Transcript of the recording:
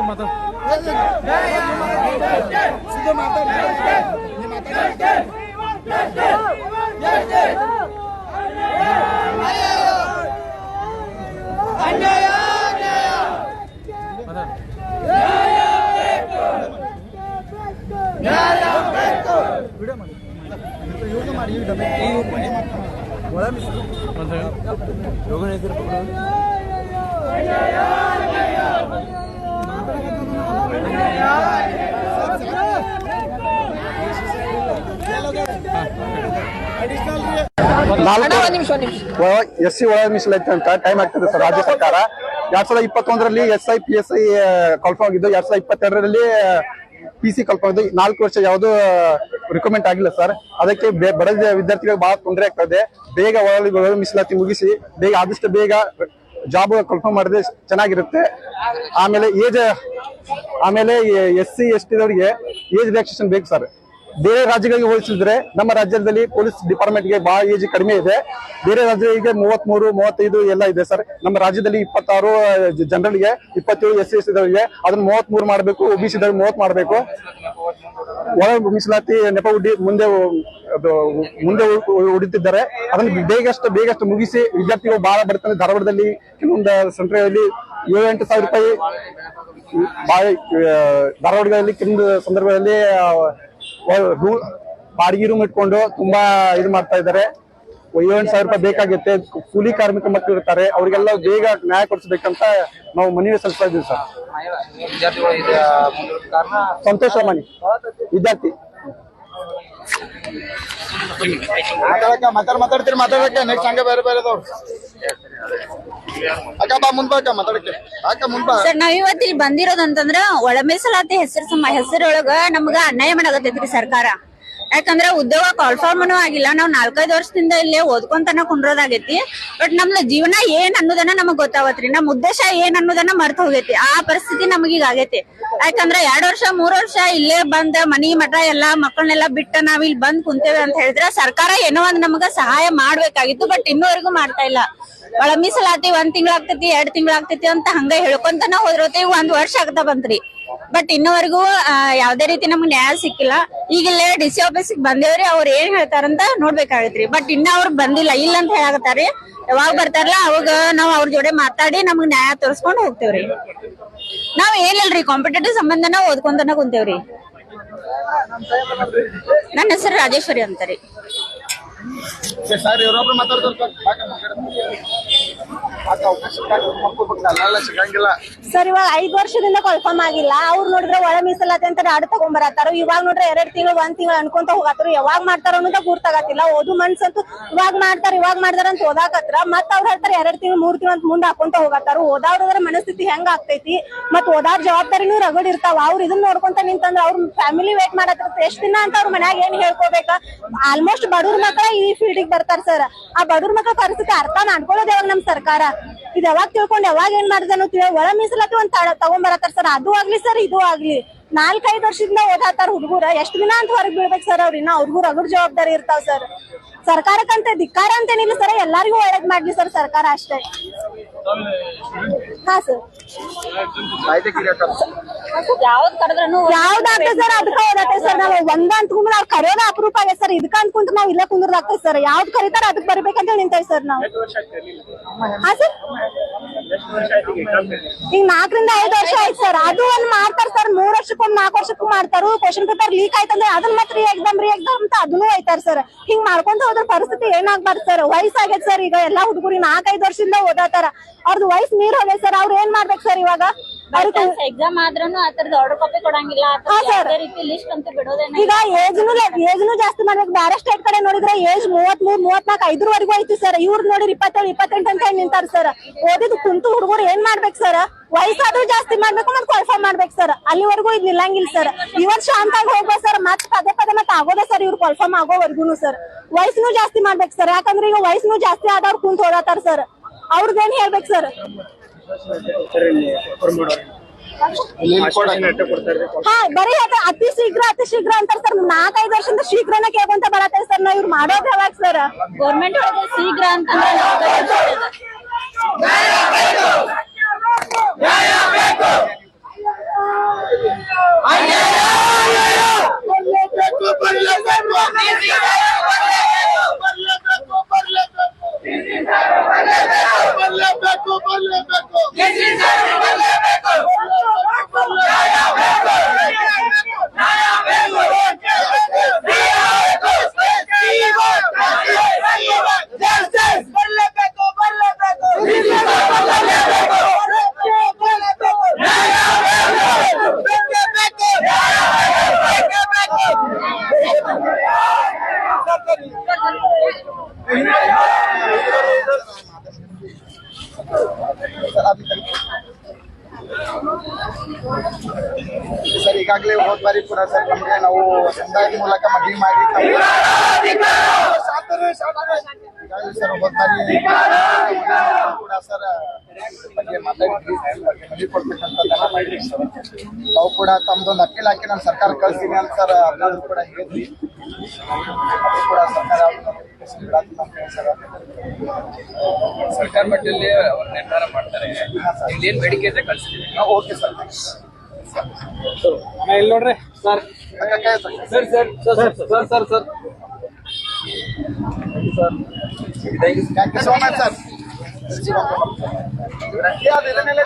ನಾಲ್ಕು ಒಂದ್ ನಿಮಿಷ ಒಂದ್ ನಿಮಿಷ ಎಸ್ ಸಿ ಒಳ ಮೀಸಲಾತಿ ಅಂತ ಟೈಮ್ ಆಗ್ತದೆ ಸರ್ ರಾಜ್ಯ ಸರ್ಕಾರ. ಎರಡ್ ಸಾವಿರದ ಇಪ್ಪತ್ತೊಂದರಲ್ಲಿ S I P S I confirm ಆಗಿದ್ದು ಎರಡ್ ಸಾವಿರದ ಇಪ್ಪತ್ತೆರಡರಲ್ಲಿ ಪಿ ಸಿ ಕಲ್ಪ ಆಗಿದ್ದು ನಾಲ್ಕು ವರ್ಷ ಯಾವುದು ರಿಕಮೆಂಟ್ ಆಗಿಲ್ಲ ಸರ್. ಅದಕ್ಕೆ ಬಡ ವಿದ್ಯಾರ್ಥಿಗಳಿಗೆ ಬಹಳ ತೊಂದರೆ ಆಗ್ತದೆ ಬೇಗ ಒಳಗೆ ಮೀಸಲಾತಿ ಮುಗಿಸಿ, ಬೇಗ ಆದಷ್ಟು ಬೇಗ ಜಾಬ್ ಕನ್ಫರ್ಮ್ ಮಾಡಿದ್ರೆ ಚೆನ್ನಾಗಿರುತ್ತೆ. ಆಮೇಲೆ ಏಜ್ ಆಮೇಲೆ ಎಸ್ ಸಿ, ಎಸ್ ಟಿದವರಿಗೆ ಏಜ್ ರಿಲ್ಯಾಕ್ಸೇಷನ್ ಬೇಕು ಸರ್. ಬೇರೆ ರಾಜ್ಯಗಳಿಗೆ ಹೋಲಿಸಿದ್ರೆ ನಮ್ಮ ರಾಜ್ಯದಲ್ಲಿ ಪೊಲೀಸ್ ಡಿಪಾರ್ಟ್ಮೆಂಟ್ಗೆ ಬಹಳ ಏಜ್ ಕಡಿಮೆ ಇದೆ. ಬೇರೆ ರಾಜ್ಯಗಳಿಗೆ ಮೂವತ್ಮೂರು, ಮೂವತ್ತೈದು ಎಲ್ಲ ಇದೆ ಸರ್. ನಮ್ಮ ರಾಜ್ಯದಲ್ಲಿ ಇಪ್ಪತ್ತಾರು ಜನರಲ್ಗೆ ಇಪ್ಪತ್ತೇಳು ಎಸ್ ಸಿ, ಎಸ್ ಇದಾವೆ ಅದನ್ನ ಮೂವತ್ಮೂರು ಮಾಡಬೇಕು ಒ ಬಿ ಸಿ ಮೂವತ್ ಮಾಡಬೇಕು. ಒಳ ಮೀಸಲಾತಿ ನೆಪ ಉಡ್ಡಿ ಮುಂದೆ ಮುಂದೆ ಉ- ಉಳಿತಿದ್ದಾರೆ ಅದನ್ನು ಬೇಗಷ್ಟು ಬೇಗಷ್ಟು ಮುಗಿಸಿ ವಿದ್ಯಾರ್ಥಿಗಳು ಬಹಳ ಬರ್ತಾರೆ ಧಾರವಾಡದಲ್ಲಿ ಕೆಲವೊಂದು ಸೆಂಟ್ರಲ್ಲಿ ಏಳು ಎಂಟು ಸಾವಿರ ರೂಪಾಯಿ ಆ, ಧಾರವಾಡಗಳಲ್ಲಿ ಕೆಲವೊಂದು ಸಂದರ್ಭದಲ್ಲಿ ಬಾಡಿಗೆ ರೂಮ್ ಇಟ್ಕೊಂಡು ತುಂಬಾ ಇದು ಮಾಡ್ತಾ ಇದ್ದಾರೆ. ಏಳು ಸಾವಿರ ರೂಪಾಯಿ ಬೇಕಾಗುತ್ತೆ. ಕೂಲಿ ಕಾರ್ಮಿಕ ಮಕ್ಕಳು ಇರ್ತಾರೆ. ಅವರಿಗೆಲ್ಲ ಬೇಗ ನ್ಯಾಯ ಕೊಡಿಸ್ಬೇಕಂತ ನಾವು ಮನವಿ ಸಲ್ಲಿಸ್ತಾ ಇದ್ದೀವಿ ಸರ್. ಸಂತೋಷ್ ರಾಮಾನಿ ವಿದ್ಯಾರ್ಥಿ. ಮಾತಾಡ ಮಾತಾಡ್ತೀರಿ ಮಾತಾಡಕ್ಕೆ. ನೆಕ್ಸ್ಟ್ ಹಂಗೆ ಬೇರೆ ಬೇರೆ ಮಾತಾಡಕ್ಕೆ. ಅಕ್ಕ ಮುಂದ್ ಬಾ. ಸರ್, ನಾವ್ ಇವತ್ತು ಇಲ್ಲಿ ಬಂದಿರೋದಂತಂದ್ರ ಒಳ ಮೀಸಲಾತಿ ಹೆಸರು ಸಮ ಹೆಸರೊಳಗ ನಮ್ಗ ಅನ್ಯಾಯ ಮಾಡಾಕತ್ತೈತ್ರಿ ಸರ್ಕಾರ. ಯಾಕಂದ್ರ ಉದ್ಯೋಗ ಕಾಲ್ಫಾರ್ಮ್ನು ಆಗಿಲ್ಲ. ನಾವ್ ನಾಲ್ಕೈದು ವರ್ಷದಿಂದ ಇಲ್ಲೇ ಓದ್ಕೊಂತನ ಕುಂಡ್ರೋದಾಗೈತಿ. ಬಟ್ ನಮ್ದ ಜೀವನ ಏನ್ ಅನ್ನೋದನ್ನ ನಮಗ್ ಗೊತ್ತಾಗತ್ರಿ ನಮ್ ಉದ್ದೇಶ ಏನ್ ಅನ್ನೋದನ್ನ ಮರ್ತ ಹೋಗೈತಿ. ಆ ಪರಿಸ್ಥಿತಿ ನಮಗೀಗ ಆಗೈತಿ. ಯಾಕಂದ್ರ ಎರಡ್ ವರ್ಷ, ಮೂರ್ ವರ್ಷ ಇಲ್ಲೇ ಬಂದ ಮನಿ, ಮಠ ಎಲ್ಲಾ ಮಕ್ಕಳನ್ನೆಲ್ಲ ಬಿಟ್ಟ ನಾವ್ ಇಲ್ಲಿ ಬಂದ್ ಕುಂತೇವೆ ಅಂತ ಹೇಳಿದ್ರೆ ಸರ್ಕಾರ ಏನೋ ಒಂದ್ ನಮಗ ಸಹಾಯ ಮಾಡ್ಬೇಕಾಗಿತ್ತು. ಬಟ್ ಇನ್ನೂವರೆಗೂ ಮಾಡ್ತಾ ಇಲ್ಲ. ಒಳ ಮೀಸಲಾತಿ ಒಂದ್ ತಿಂಗಳಾಗ್ತೈತಿ ಎರಡ್ ತಿಂಗಳಾಗ್ತೈತಿ ಅಂತ ಹಂಗ ಹೇಳ್ಕೊಂತನ ಹೋದ್ರತಿ ಒಂದ್ ವರ್ಷ ಆಗ್ತಾ ಬಂತ್ರಿ. ಬಟ್ ಇನ್ನುವರೆಗೂ ಯಾವ್ದೇ ರೀತಿ ನಮ್ಗೆ ನ್ಯಾಯ ಸಿಕ್ಕಿಲ್ಲ ಈಗ ಇಲ್ಲೇ ಡಿ ಸಿ ಆಫೀಸ್ ಬಂದೇವ್ರಿ ಅವ್ರು ಏನ್ ಹೇಳ್ತಾರಂತ ನೋಡ್ಬೇಕಾಗತ್ರಿ ಬಟ್ ಇನ್ನ ಅವ್ರು ಬಂದಿಲ್ಲ ಇಲ್ಲ ಅಂತ ಹೇಳಕತ್ತಾರಿ ಯಾವಾಗ ಬರ್ತಾರಲ್ಲ ಅವಾಗ ನಾವ್ ಅವ್ರ ಜೋಡಿ ಮಾತಾಡಿ ನಮ್ಗ್ ನ್ಯಾಯ ತೋರಿಸ್ಕೊಂಡು ಹೋಗ್ತೇವ್ರಿ ನಾವ್ ಏನಿಲ್ರಿ ಕಾಂಪಿಟೇಟಿವ್ ಸಂಬಂಧನ ಓದ್ಕೊಂತನ ಕುಂತೇವ್ರಿ ನನ್ನ ಹೆಸರು ರಾಜೇಶ್ವರಿ ಅಂತಾರಿ ಸರ್, ಇವಾಗ ಐದ್ ವರ್ಷದಿಂದ ಕನ್ಫರ್ಮ್ ಆಗಿಲ್ಲ. ಅವ್ರು ನೋಡಿದ್ರೆ ಒಳ ಮೀಸಲಾತಿ ಅಂತ ನಾಡು ತಗೊಂಬರತ್ತಾರ? ಇವಾಗ ನೋಡ್ರೆ ಎರಡ್ ತಿಂಗಳು, ಒಂದ್ ತಿಂಗಳು ಅನ್ಕೊಂತ ಹೋಗತ್ತಾರ? ಯಾವಾಗ ಮಾಡ್ತಾರ ಅನ್ನೋದ ಗುರ್ತಾಗತ್ತಿಲ್ಲ. ಓದು ಮನ್ಸಂತೂ ಇವಾಗ ಮಾಡ್ತಾರ ಇವಾಗ ಮಾಡ್ತಾರ ಅಂತ ಓದಾಕತ್ರ ಮತ್ ಅವ್ರು ಹೇಳ್ತಾರೆ, ಎರಡ್ ತಿಂಗಳು, ಮೂರ್ ತಿಂಗಳು ಅಂತ ಮುಂದೆ ಹಾಕೊಂತ ಹೋಗತ್ತಾರ? ಓದಾವ್ರ ಮನಸ್ಥಿತಿ ಹೆಂಗ್ ಆಗ್ತೈತಿ? ಮತ್ ಓದಾರ್ ಜವಾಬ್ದಾರಿನೂ ರಗಡ್ ಇರ್ತಾವ. ಅವ್ರು ಇದನ್ನ ನೋಡ್ಕೊಂತ ನಿಂತಂದ್ರ ಅವ್ರ ಫ್ಯಾಮಿಲಿ ವೇಟ್ ಮಾಡತ್ತ ಎಷ್ಟ್ ದಿನ ಅಂತ ಅವ್ರ ಮನ್ಯಾಗ ಏನ್ ಹೇಳ್ಕೋಬೇಕ? ಆಲ್ಮೋಸ್ಟ್ ಬಡವ್ರ ಮಕ್ಕಳ ಈ ಫೀಲ್ಡ್ ಬರ್ತಾರ ಸರ್. ಆ ಬಡವ್ರ ಮಕ್ಕಳ ಪರಿಸ್ಥಿತಿ ಅರ್ಥ ಮಾಡ್ಕೊಳ್ಳೋದು ಯಾವಾಗ ನಮ್ ಸರ್ಕಾರ? ಇದ್ ಯಾವಾಗ ತಿಳ್ಕೊಂಡ್ ಯಾವಾಗ ಏನ್ ಮಾಡಿದ ತಿಳಿ ಒಳ ಮೀಸಲಾತಿ ಒಂದ್ ತಗೊಂಬರತ್ತಾರ ಸರ್. ಅದು ಆಗ್ಲಿ ಸರ್ ಇದು ಆಗ್ಲಿ. ನಾಲ್ಕೈದು ವರ್ಷದಿಂದ ಓದಾತಾರ ಹುಡುಗರ. ಎಷ್ಟು ದಿನ ಅಂತ ಹೊರಗೆ ಬೀಳ್ಬೇಕು ಸರ್ ಅವ್ರ ಇನ್ನ? ಅವ್ರಿಗೂ ಅದ್ರ ಜವಾಬ್ದಾರಿ ಇರ್ತಾವ ಸರ್. ಸರ್ಕಾರಕ್ಕಂತ ಧಿಕ್ಕಾರ ಅಂತೇನಿಲ್ಲ ಸರ್. ಎಲ್ಲರಿಗೂ ಒಳ್ಳೇದ್ ಮಾಡ್ಲಿ ಸರ್ ಸರ್ಕಾರ ಅಷ್ಟೇ. ಹಾ ಸರ್. ಯಾವ್ದ್ ಕರೆದ್ರೂ ಯಾವ್ದಾಗ್ತದೆ ಸರ್? ಅದಕ್ಕ ಓದಾತೆ ಸರ್ ನಾವು ಒಂದ ಕುಂದ್ರೆ ಅವ್ರು ಕರೆಯೋದ ಅಪರೂಪ ಆಗೈತೆ ಸರ್. ಇದಕ್ಕ ಅಂತ ಕುಂತ ನಾವ್ ಇಲ್ಲ ಕುಂದ್ರದಾಗ್ತದೆ ಸರ್. ಯಾವ್ದ್ ಕರಿತಾರ ಅದಕ್ ಬರ್ಬೇಕಂತ ಹೇಳಿ ನಿಂತೇವೆ ಸರ್ ನಾವು. ಹಾ ಸರ್? ಈಗ ನಾಲ್ಕರಿಂದ ಐದು ವರ್ಷ ಆಯ್ತು ಸರ್. ಅದು ಒಂದ್ ಮಾಡ್ತಾರ ಸರ್. ಮೂರ್ ವರ್ಷಕ್ಕೊಮ್ಮೆ ನಾಲ್ಕು ವರ್ಷಕ್ಕೂ ಮಾಡ್ತಾರು. ಕ್ವಶನ್ ಪೇಪರ್ ಲೀಕ್ ಆಯ್ತಂದ್ರೆ ಅದನ್ನ ಮಾತ್ರ ರೀ ಎಕ್ಸಾಮ್ ರೀ ಎಕ್ಸಾಮ್ ಅಂತ ಅದನ್ನು ಆಯ್ತಾರ ಸರ್. ಹಿಂಗ್ ಮಾಡ್ಕೊಂತ ಹೋದ್ರ ಪರಿಸ್ಥಿತಿ ಏನಾಗ್ಬಾರ್ದು ಸರ್? ವಯಸ್ಸಾಗೈತೆ ಸರ್ ಈಗ ಎಲ್ಲಾ ಹುಡುಗರು ನಾಲ್ಕೈದು ವರ್ಷದಿಂದ ಓದಾತಾರ. ಅವ್ರದ್ದು ವಯಸ್ಸು ಮೀರ್ ಹೋಗೈತೆ ಸರ್. ಅವ್ರು ಏನ್ ಮಾಡ್ಬೇಕು ಸರ್ ಇವಾಗ? ಎಕ್ಸಾಮ್ ಆದ್ರೂ ಆ ಆರ್ಡರ್ ಕಾಪಿ ಕೊಡಂಗಿಲ್ಲ. ಯಾವ್ದೇ ರೀತಿ ಲಿಸ್ಟ್ ಅಂತ ಬಿಡೋದೇನ ಈಗ ಏಜ್ನು ಏಜ್ನು ಜಾಸ್ತಿ ಮಾಡ್ಬೇಕು. ಬೇರೆ ಸ್ಟೇಟ್ ಕಡೆ ನೋಡಿದ್ರೆ ಏಜ್ ಮೂವತ್ ಮೂರ್ ಮೂವತ್ನಾಲ್ಕು ಐದರವರೆಗೂ ಐತಿ ಸರ್. ಇವ್ರು ನೋಡಿರಿ ಇಪ್ಪತ್ತೇಳು ಇಪ್ಪತ್ತೆಂಟು ಅಂತ ನಿಂತಾರ ಸರ್. ಓದಿದ್ ಕುಂತು ಹುಡುಗರು ಏನ್ ಮಾಡ್ಬೇಕು ಸರ್? ವಯಸ್ಸಾದ್ರೂ ಜಾಸ್ತಿ ಮಾಡ್ಬೇಕು ಮತ್ತೆ ಕ್ವಾಲಿಫೈ ಮಾಡ್ಬೇಕು ಸರ್. ಅಲ್ಲಿವರೆಗೂ ಇದು ನಿಲ್ಲಂಗಿಲ್ಲ ಸರ್. ಇವತ್ ಶಾಂತಾಗಿ ಹೋಗ್ಬೋದು ಸರ್ ಮತ್ತೆ ಪದೇ ಪದೇ ಮತ್ತೆ ಆಗೋದೇ ಸರ್ ಇವ್ರು ಕ್ವಾಲಿಫೈ ಆಗೋವರೆಗೂ ಸರ್. ವಯಸ್ಸನ್ನು ಜಾಸ್ತಿ ಮಾಡ್ಬೇಕು ಸರ್. ಯಾಕಂದ್ರೆ ಈಗ ವಯಸ್ಸನ್ನು ಜಾಸ್ತಿ ಆದವ್ರು ಕುಂತ ಓದಾತಾರ ಸರ್. ಅವ್ರದ್ದೇನ್ ಹೇಳ್ಬೇಕು ಸರ್? ಬರೀ ಬರೀ ಅತಿ ಶೀಘ್ರ ಅತಿ ಶೀಘ್ರ ಅಂತಾರೆ ಸರ್. ನಾಲ್ಕೈದು ವರ್ಷದಿಂದ ಶೀಘ್ರನೇ ಕೇಳ್ಕೊಂತ ಬರತ್ತೈತೆ ಸರ್. ನಾವ್ ಇವ್ರು ಮಾಡೋದ್ ಯಾವಾಗ ಸರ್? ಗೌರ್ಮೆಂಟ್ ಒಳಗೆ ಶೀಘ್ರ ಅಂತಂದ್ರೆ ಬೇಕು! ಸರ್ ಈಗಾಗಲೇ ಹೋದ್ ಬಾರಿ ಕೂಡ ಸರ್ ನಮ್ಗೆ ನಾವು ಸಮುದಾಯದ ಮೂಲಕ ಮದ್ವೆ ಮಾಡಿ ಈಗಾಗಲೇ ಸರ್ ಹೋದ್ ಬಾರಿ ಕೂಡ ಸರ್ ಬಗ್ಗೆ ಮಾತಾಡಿದ್ವಿ. ಮದುವೆ ಕೊಡ್ಬೇಕಂತ ಮಾಡಿದ್ವಿ ಸರ್ ನಾವು ಕೂಡ ತಮ್ದೊಂದು ಅಪೀಲ್ ಹಾಕಿ ನಾನು ಸರ್ಕಾರ ಕಳ್ಸ್ತೀನಿ ಅಂತ ಸರ್ ಅದನ್ನು ಕೂಡ ಹೇಳಿದ್ವಿ. ಅದು ಕೂಡ ಸರ್ಕಾರ ಬಿಡಾತಿಲ್ಲ ಅಂತ ಹೇಳಿ ಸರ್ ಸರ್ಕಾರ ಮಟ್ಟದಲ್ಲಿ ಅವ್ರು ನಿರ್ಧಾರ ಮಾಡ್ತಾರೆ. ಇಲ್ಲೇನ್ ಬೇಡಿಕೆ ಇದ್ರೆ ಕಳ್ಸ್ತೀವಿ. Okay sir. ಇಲ್ಲಿ ನೋಡ್ರಿ. Sir. Sir sir sir sir sir sir thank you so much sir ಯಾವ್ದು ಇದನ್ನೆಲ್ಲ